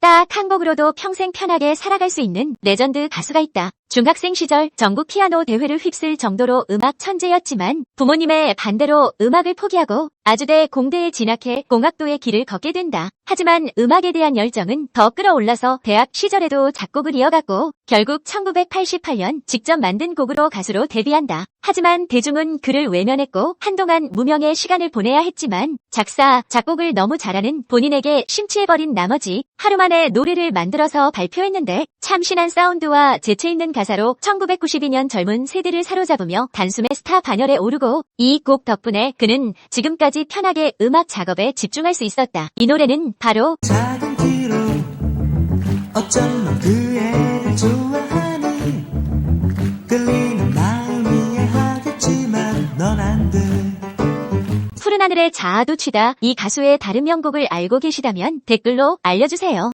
딱한 곡으로도 평생 편하게 살아갈 수 있는 레전드 가수가 있다. 중학생 시절 전국 피아노 대회를 휩쓸 정도로 음악 천재였지만 부모님의 반대로 음악을 포기하고 아주대 공대에 진학해 공학도의 길을 걷게 된다. 하지만 음악에 대한 열정은 더 끌어올라서 대학 시절에도 작곡을 이어갔고 결국 1988년 직접 만든 곡으로 가수로 데뷔한다. 하지만 대중은 그를 외면했고 한동안 무명의 시간을 보내야 했지만 작사, 작곡을 너무 잘하는 본인에게 심취해버린 나머지 하루 만에 노래를 만들어서 발표했는데 참신한 사운드와 재치 있는 가사로 1992년 젊은 세대를 사로잡으며 단숨에 스타 반열에 오르고 이 곡 덕분에 그는 지금까지 편하게 음악 작업에 집중할 수 있었다. 이 노래는 바로. 푸른 하늘의 자아도 치다 이 가수의 다른 명곡을 알고 계시다면 댓글로 알려주세요.